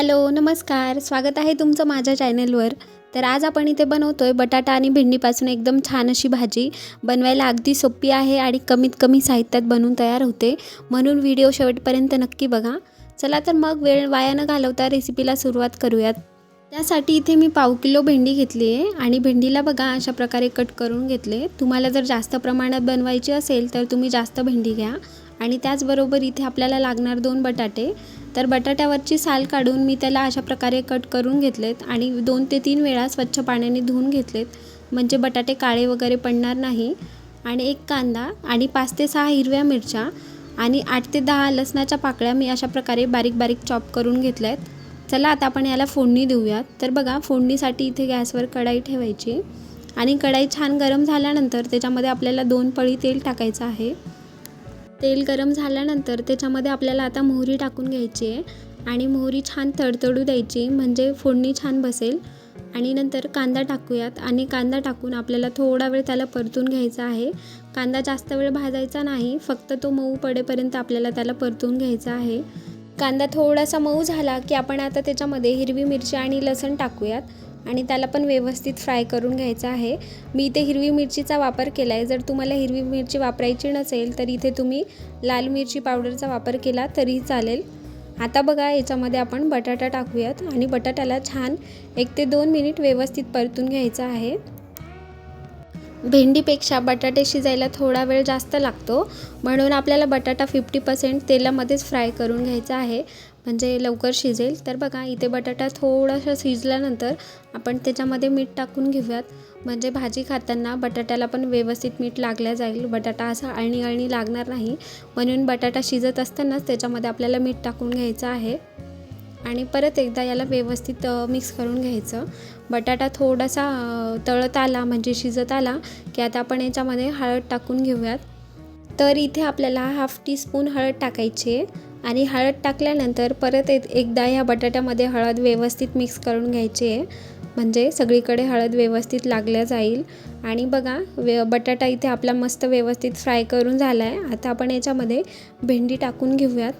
Hello नमस्कार. स्वागत आहे तुमचं माझ्या चॅनलवर. तर आज आपण इथे बनवतो आहे बटाटा आणि भेंडीपासून एकदम छान अशी भाजी. बनवायला अगदी सोपी आहे आणि कमीत कमी साहित्यात बनवून तयार होते. म्हणून व्हिडिओ शेवटपर्यंत नक्की बघा. चला तर मग वेळ वाया न घालवता रेसिपीला सुरुवात करूयात. त्यासाठी इथे मी पाव किलो भेंडी घेतली आहे आणि भेंडीला बघा अशा प्रकारे कट करून घेतले. तुम्हाला जर जास्त प्रमाणात बनवायची असेल तर तुम्ही जास्त भेंडी घ्या. आणि त्याचबरोबर इथे आपल्याला लागणार दोन बटाटे. तर बटाट्यावरची साल काढून मी त्याला अशा प्रकारे कट करून घेतलेत आणि दोन ते तीन वेळा स्वच्छ पाण्याने धुवून घेतलेत. म्हणजे बटाटे काळे वगैरे पडणार नाही. आणि एक कांदा आणि पाच ते सहा हिरव्या मिरच्या आणि आठ ते दहा लसणाच्या पाकळ्या मी अशा प्रकारे बारीक बारीक चॉप करून घेतल्या आहेत चला आता आपण याला फोडणी देऊयात. तर बघा फोडणीसाठी इथे गॅसवर कढाई ठेवायची. आणि कढाई छान गरम झाल्यानंतर त्याच्यामध्ये आपल्याला दोन पळी तेल टाकायचं आहे. तेल गरम झाल्यानंतर त्याच्यामध्ये आपल्याला आता मोहरी टाकून घ्यायची आहे आणि मोहरी छान तडतडू द्यायची म्हणजे फोडणी छान बसेल. आणि नंतर कांदा टाकूयात आणि कांदा टाकून आपल्याला थोडा वेळ त्याला परतून घ्यायचा आहे. कांदा जास्त वेळ भाजायचा नाही फक्त तो मऊ पडेपर्यंत आपल्याला त्याला परतून घ्यायचा आहे. कांदा थोडासा मऊ झाला की आपण आता त्याच्यामध्ये हिरवी मिरची आणि लसण टाकूयात. आणि त्याला पण व्यवस्थित फ्राय करून घ्यायचं आहे. मी इथे हिरवी मिरचीचा वापर केला आहे जर तुम्हाला हिरवी मिरची वापरायची नसेल तर इथे तुम्ही लाल मिरची पावडरचा वापर केला तरीही चालेल. आता बघा याच्यामध्ये आपण बटाटा टाकूयात आणि बटाट्याला छान एक ते दोन मिनिट व्यवस्थित परतून घ्यायचं आहे. भेंडीपेक्षा बटाटे शिजायला थोडा वेळ जास्त लागतो. म्हणून आपल्याला बटाटा फिफ्टी पर्सेंट तेलामध्येच फ्राय करून घ्यायचा आहे. म्हणजे लवकर शिजेल. तर बघा इथे बटाटा थोडासा शिजल्यानंतर आपण त्याच्यामध्ये मीठ टाकून घेऊयात. म्हणजे भाजी खाताना बटाट्याला पण व्यवस्थित मीठ लागल्या जाईल. बटाटा असा अळणी अळणी लागणार नाही. म्हणून बटाटा शिजत असतानाच त्याच्यामध्ये आपल्याला मीठ टाकून घ्यायचं आहे. आणि परत एकदा याला व्यवस्थित मिक्स करून घ्यायचं. बटाटा थोडासा तळत आला म्हणजे शिजत आला की आता आपण याच्यामध्ये हळद टाकून घेऊयात. तर इथे आपल्याला हाफ टी स्पून हळद टाकायची आहे. आणि हळद टाकल्यानंतर परत एक एकदा ह्या बटाट्यामध्ये हळद व्यवस्थित मिक्स करून घ्यायची. आहे म्हणजे सगळीकडे हळद व्यवस्थित लागल्या जाईल. आणि बघा वे बटाटा इथे आपला मस्त व्यवस्थित फ्राय करून झाला आहे आता आपण याच्यामध्ये भेंडी टाकून घेऊयात.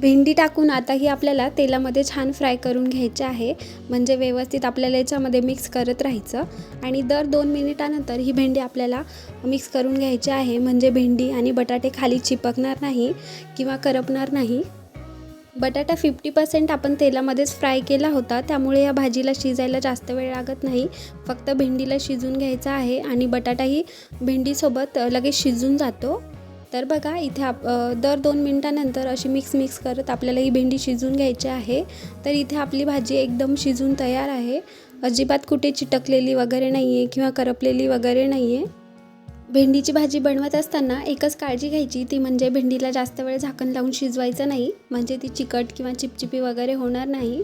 भेंडी टाकून आता ही आपल्याला तेलामध्ये छान फ्राय करून घ्यायचे आहे. म्हणजे व्यवस्थित आपल्याला याच्यामध्ये मिक्स करत राहायचं. आणि दर दोन मिनिटानंतर ही भेंडी आपल्याला मिक्स करून घ्यायची आहे. म्हणजे भेंडी आणि बटाटे खाली चिपकणार नाही किंवा करपणार नाही. बटाटा फिफ्टी पर्सेंट आपण तेलामध्येच फ्राय केला होता. त्यामुळे या भाजीला शिजायला जास्त वेळ लागत नाही. फक्त भेंडीला शिजून घ्यायचा आहे आणि बटाटाही भेंडीसोबत लगेच शिजून जातो. तर बघा इथे आप दर दोन मिनटानंतर अशी मिक्स मिक्स करत आपल्याला ही भेंडी शिजून घ्यायची आहे. तर इथे आपली भाजी एकदम शिजून तयार आहे. अजिबात कुठे चिटकलेली वगैरे नाही आहे किंवा करपलेली वगैरे नाही आहे भेंडीची भाजी बनवत असताना एकच काळजी घ्यायची ती म्हणजे भेंडीला जास्त वेळ झाकण लावून शिजवायचं नाही. म्हणजे ती चिकट किंवा चिपचिपी वगैरे होणार नाही.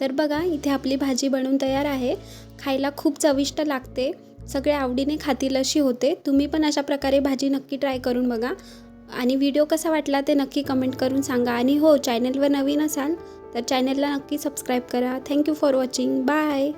तर बघा इथे आपली भाजी बनवून तयार आहे. खायला खूप चविष्ट लागते. सगळे आवडीने खातील अशी होते. तुम्ही पण अशा प्रकारे भाजी नक्की ट्राय करून बघा. आणि व्हिडिओ कसा वाटला ते नक्की कमेंट करून सांगा. आणि हो चॅनलवर नवीन असाल तर चॅनलला नक्की सबस्क्राईब करा. Thank you for watching. Bye.